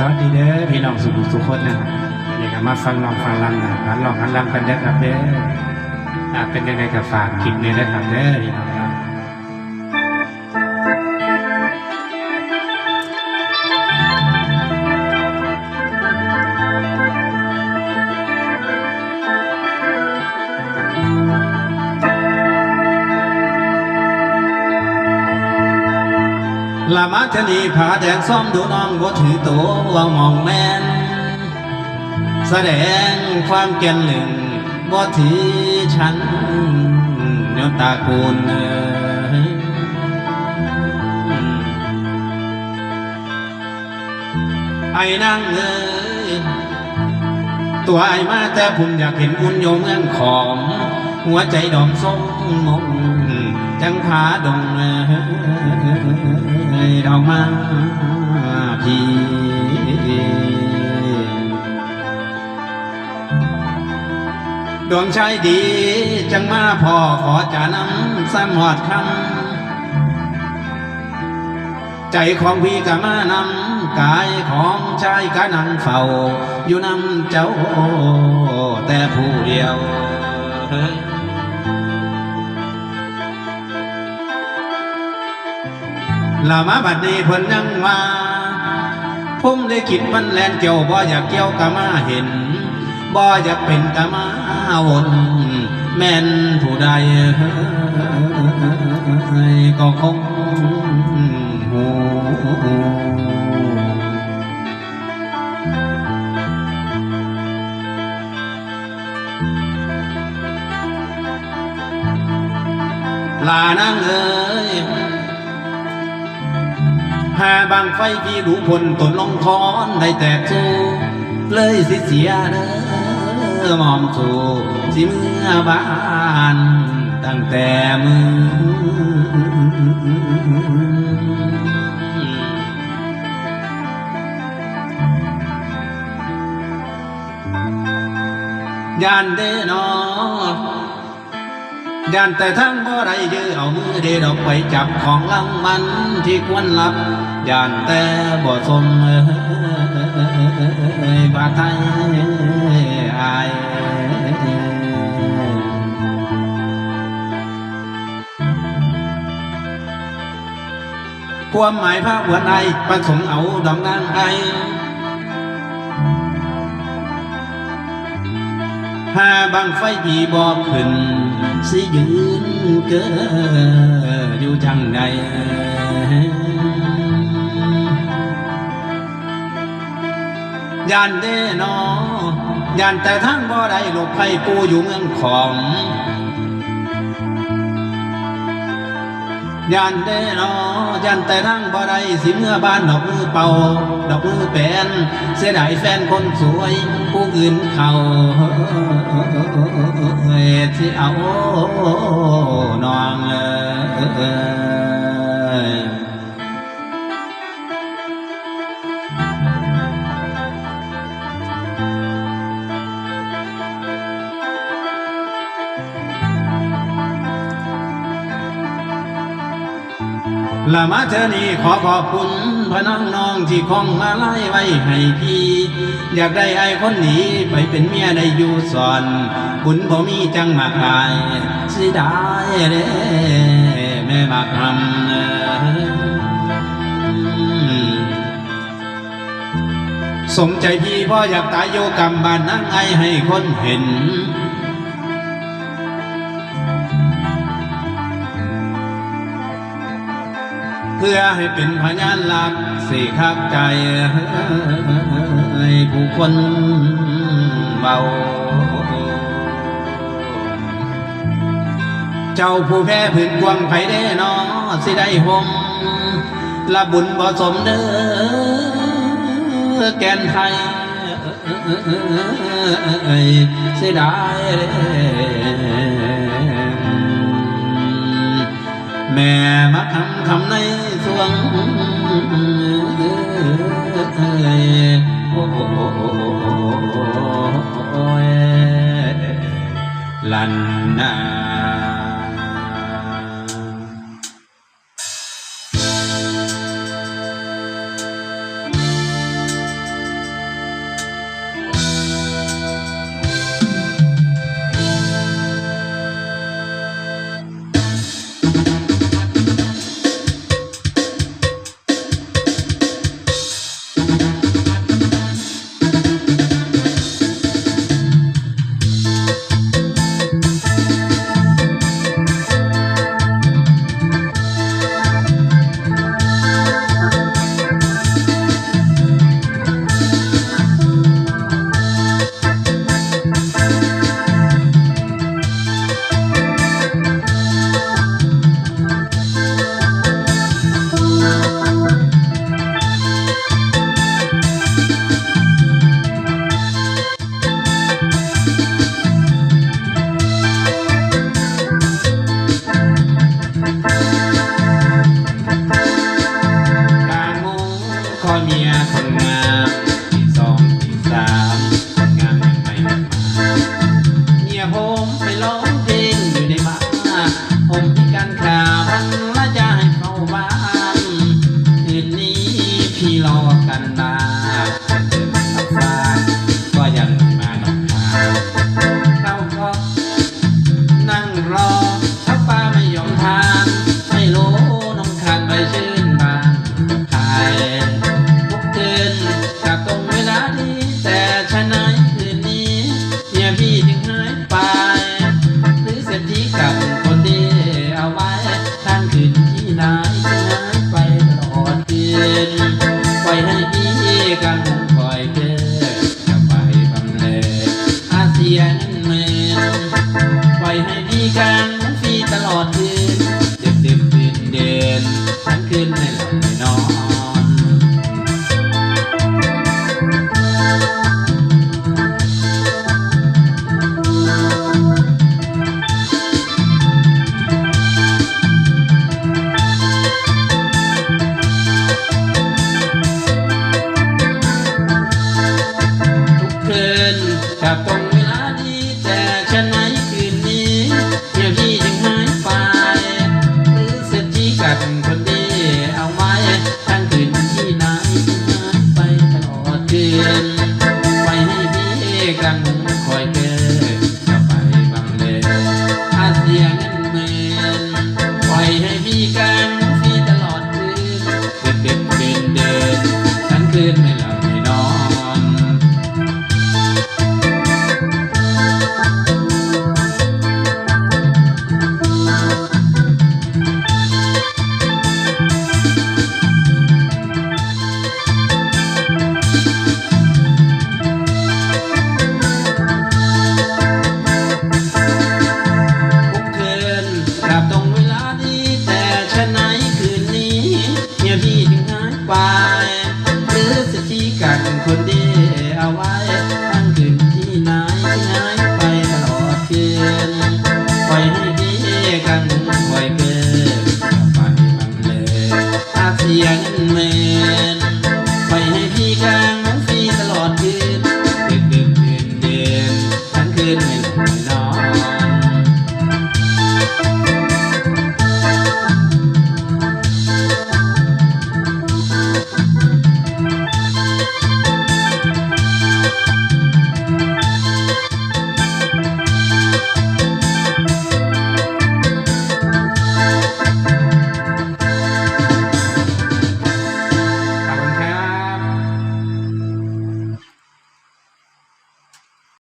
สวัสดีเด้อพี่น้องสุขุมสุขคนนะอยากมาฟังน้องฟังลำนะร้านลองร้านลำกันได้ครับเด้ออ่าเป็นยังไงกับฝากคลิปนี้นะครับเด้อพี่น้อง มาชนีผาแดงซ้อมดูน้องบ่ถือตัวว่ามองแม่นแสดงความเก่งหนึ่งบ่ถือฉันยศตากูลเอ่ยไอ้นางเอ้ยตัวไอ้มาแต่ผมอยากเห็นคุณโยเมืองขอม หัวใจดอมส้มมง จังผาดงเอ้ยดอกมาพี่ดวงชายดี จังมาพ่อขอจะนำซ้ำหอดคำใจของพี่กะมานำกายของชายกะนั่งเฝ้า อยู่นำเจ้าแต่ผู้เดียว ลามาบัดนี้เพิ่นยังว่าผมได้คิดมันแลนเกี่ยวบ่อยากเกี่ยวกะมาเห็นบ่อยากเป็นกะมาวนแม่นผู้ใดก็คง ไฟพี่ดูพลตนลงคอนได้แตกสู้เลยสิเสียเด้อมอมสู่สิเมื่อบ้านตั้งแต่มือยานเดนอ ย่านแต่ทั้งบ่ได้ยื้อเอามือเดดอกไปจับของลังมันที่ควรรับย่านแต่บ่สมบาไทยอายความหมายพระอวดไอประสงค์เอาดอกนางไอ หาบางไฟที่บอกขึ้น สิยืนเกิออยู่จังใดยานเด้นอยานแต่ทั้งบ่ได้หลบไฟปูอยู่เมืองของ ยันเด้นอยันแต่ทั้งบ่ได้สิเมื่อบ้านดอกมือเป่า ดอกมือแปนเสียดายแฟนคนสวย ผู้อื่นเขาเฮ้ยที่เอาน้อง ละมาเธอนี่ขอขอบคุณพน้องน้องที่คงมาไล่ไว้ให้พี่ อยากได้ไอ้คนนี้ไปเป็นเมียได้อยู่สอนบุญบ่มีจังมากายสิได้เด้แม่บักทำเอ่อสมใจพี่พ่ออยากตายโยกรรมบ้านนั่งไอให้คนเห็น พื่อให้เป็นพยานหลักสี่คักใจให้ผู้คนเบา เจ้าผู้แพ้ผืนกวางไผได้นอสิได้หมละบุญบ่สมเด้อแกนไทยเสียดายแม่มาคำคำใน สวงโอ้ยลันนา kanan พียนเมืองไล่ให้พี่กันฟรีตลอดคืนดึกดึกดื่นเดินทั้งคืนนั่น